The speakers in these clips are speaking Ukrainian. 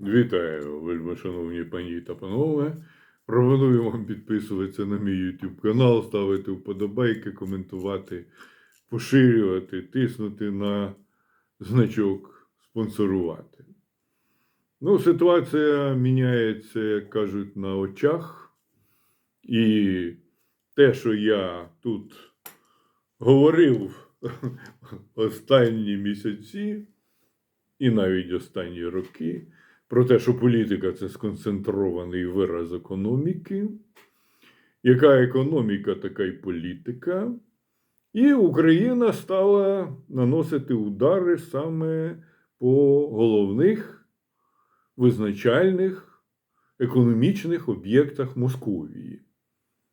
Вітаю, вельмишановні пані та панове. Пропоную вам підписуватися на мій YouTube канал, ставити вподобайки, коментувати, поширювати, тиснути на значок спонсорувати. Ну, ситуація міняється, як кажуть, на очах. І те, що я тут говорив останні місяці, і навіть останні роки, про те, що політика це сконцентрований вираз економіки. Яка економіка, така й політика. І Україна стала наносити удари саме по головних визначальних економічних об'єктах Московії.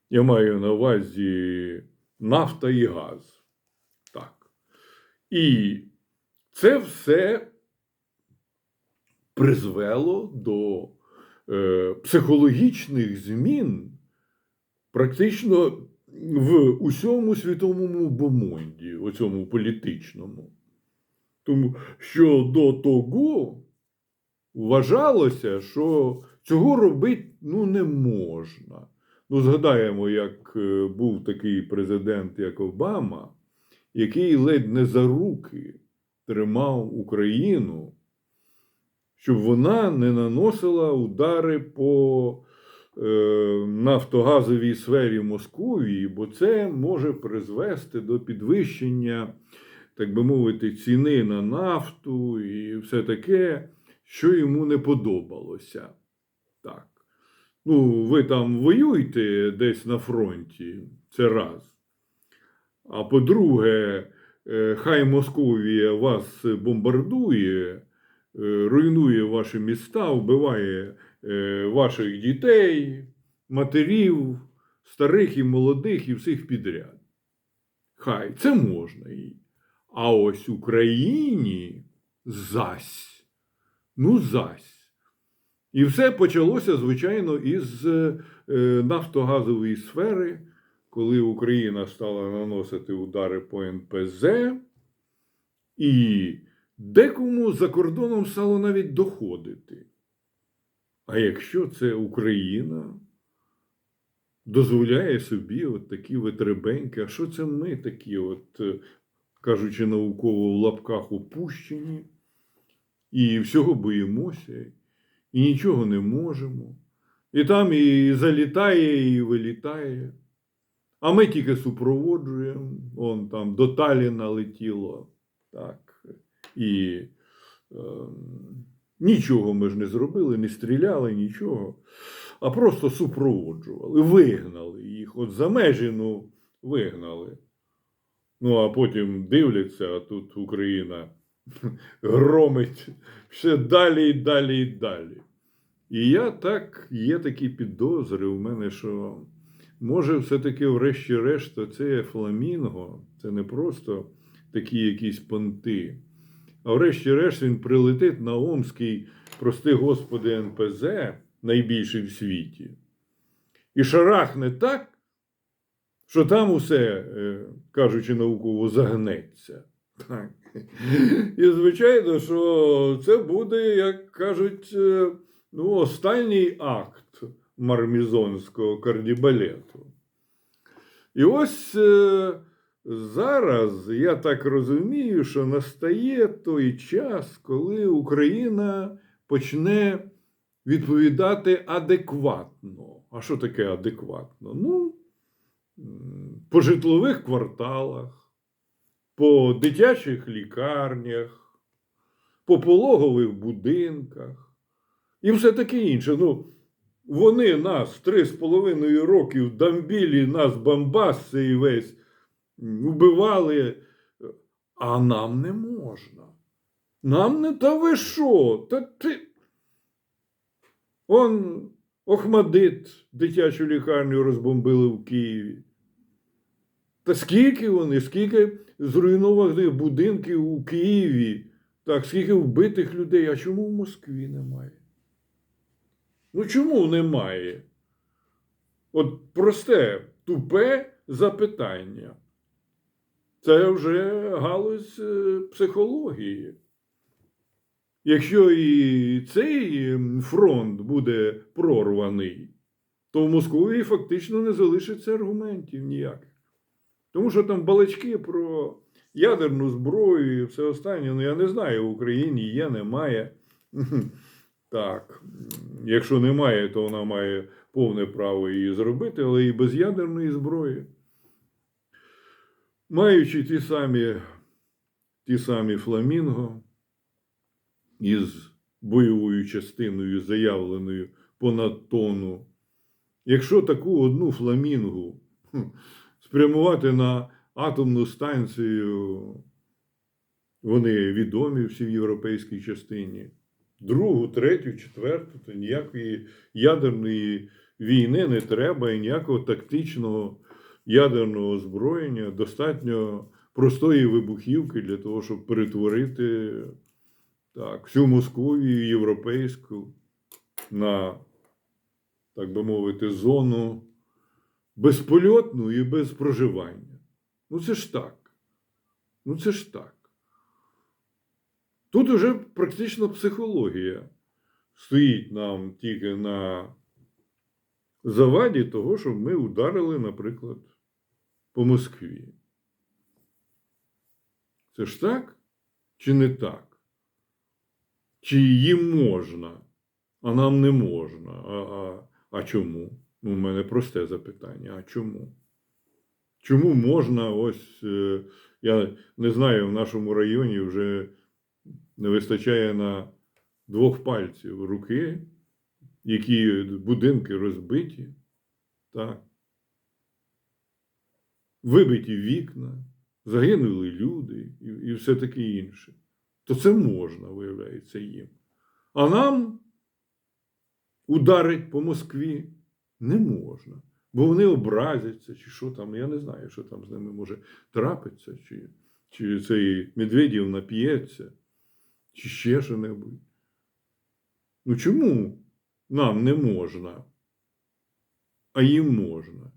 Я маю на увазі нафта і газ. Так. І це все призвело до е, психологічних змін практично в усьому світовому бомонді, оцьому політичному. Тому що до того вважалося, що цього робити ну, не можна. Ну, згадаємо, як е, був такий президент, як Обама, який ледь не за руки тримав Україну, щоб вона не наносила удари по е, нафтогазовій сфері Московії, бо це може призвести до підвищення, так би мовити, ціни на нафту і все таке, що йому не подобалося. Так. Ну, ви там воюєте десь на фронті, це раз. А по-друге, е, хай Московія вас бомбардує, руйнує ваші міста, вбиває е, ваших дітей, матерів, старих і молодих, і всіх підряд. Хай це можна їй. А ось Україні зась. Ну, зась. І все почалося, звичайно, із е, нафтогазової сфери, коли Україна стала наносити удари по НПЗ, і декому за кордоном стало навіть доходити. А якщо це Україна дозволяє собі от такі витребеньки, а що це ми такі, от, е, кажучи науково в лапках опущені, і всього боїмося, і нічого не можемо. І там і залітає, і вилітає. А ми тільки супроводжуємо. Он там до Таліна летіло. Так. І е, нічого ми ж не зробили, не стріляли, нічого. А просто супроводжували, вигнали їх. От за межі, ну, вигнали. Ну, а потім дивляться, а тут Україна громить все далі і далі і далі. І я так, є такі підозри у мене, що може, все-таки, врешті-решт, це фламінго, це не просто такі якісь понти. А врешті-решт він прилетить на Омський, прости господи, НПЗ, найбільший в світі, і шарахне так, що там усе, е, кажучи науково, загнеться. І звичайно, що це буде, як кажуть, е, ну, останній акт мармізонського кардібалету. І ось е, зараз я так розумію, що настає той час, коли Україна почне відповідати адекватно. А що таке адекватно? Ну, по житлових кварталах по дитячих лікарнях, по пологових будинках і все таке інше. Ну, вони нас три з половиною років дамбілі, нас бомбаси і весь вбивали, а нам не можна. Нам не та ви що? Та ти. Он Охмадит дитячу лікарню розбомбили в Києві. Та скільки вони, скільки зруйнованих будинків у Києві, так, скільки вбитих людей, а чому в Москві немає? Ну чому немає? От просте, тупе запитання. Це вже галузь е, психології. якщо і цей фронт буде прорваний, то в Московії фактично не залишиться аргументів ніяких. Тому що там балачки про ядерну зброю і все останнє, ну я не знаю, в Україні є, немає. Так, якщо немає, то вона має повне право її зробити, але і без ядерної зброї. Маючи ті самі, ті самі фламінго із бойовою частиною, заявленою понад тонну, якщо таку одну фламінгу спрямувати на атомну станцію, вони відомі всі в європейській частині. Другу, третю, четверту, то ніякої ядерної війни не треба і ніякого тактичного ядерного озброєння. Достатньо простої вибухівки для того, щоб перетворити так, всю Московію європейську на, так би мовити, зону безпольотну і без проживання. Ну це ж так. Ну це ж так. Тут уже практично психологія стоїть нам тільки на заваді того, щоб ми ударили, наприклад, по Москві. Це ж так чи не так? Чи їм можна, а нам не можна? А, а, а чому? Ну, У мене просте запитання: а чому? Чому можна ось, е, я не знаю, в нашому районі вже не вистачає на двох пальців руки, які будинки розбиті, так. Вибиті вікна, загинули люди і, і все таке інше. То це можна, виявляється, їм. А нам ударить по Москві не можна. Бо вони образяться, чи що там, я не знаю, що там з ними може трапитися, чи, чи цей Медведєв нап'ється, чи ще що-небудь. Ну чому нам не можна, а їм можна?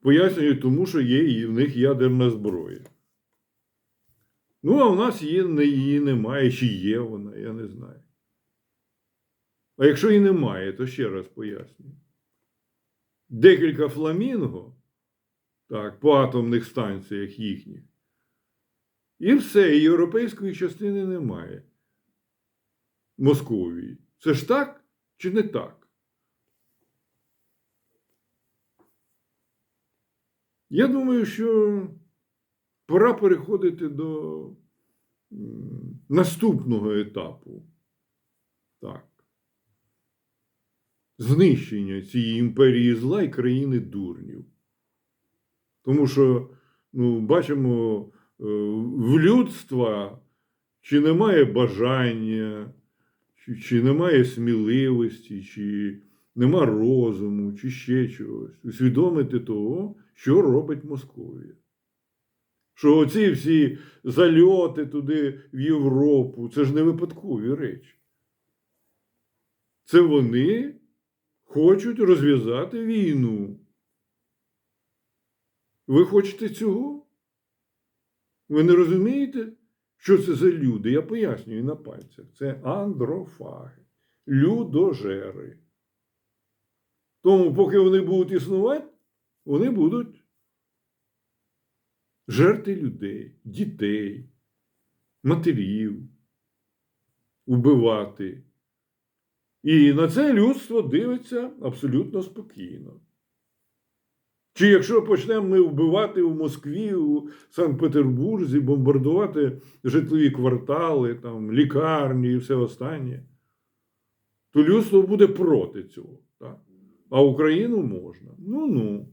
Пояснюю, тому що є і в них ядерна зброя. Ну, а в нас не- її немає, чи є вона, я не знаю. А якщо і немає, то ще раз пояснюю. Декілька фламінго, так, по атомних станціях їхніх. І все, і європейської частини немає. Московії. Це ж так чи не так? Я думаю, що пора переходити до наступного етапу. Так. Знищення цієї імперії зла і країни дурнів. Тому що, ну, бачимо, е, в людства чи немає бажання, чи, чи немає сміливості, чи нема розуму, чи ще чогось. Усвідомити того, що робить Московія. Що оці всі зальоти туди в Європу, це ж не випадкові речі. Це вони хочуть розв'язати війну. Ви хочете цього? Ви не розумієте, що це за люди? Я пояснюю на пальцях. Це андрофаги, людожери. Тому, поки вони будуть існувати, вони будуть жерти людей, дітей, матерів, вбивати. І на це людство дивиться абсолютно спокійно. Чи якщо почнемо ми вбивати у Москві, у Санкт-Петербурзі, бомбардувати житлові квартали, там, лікарні і все останнє, то людство буде проти цього. Так? А Україну можна. Ну-ну.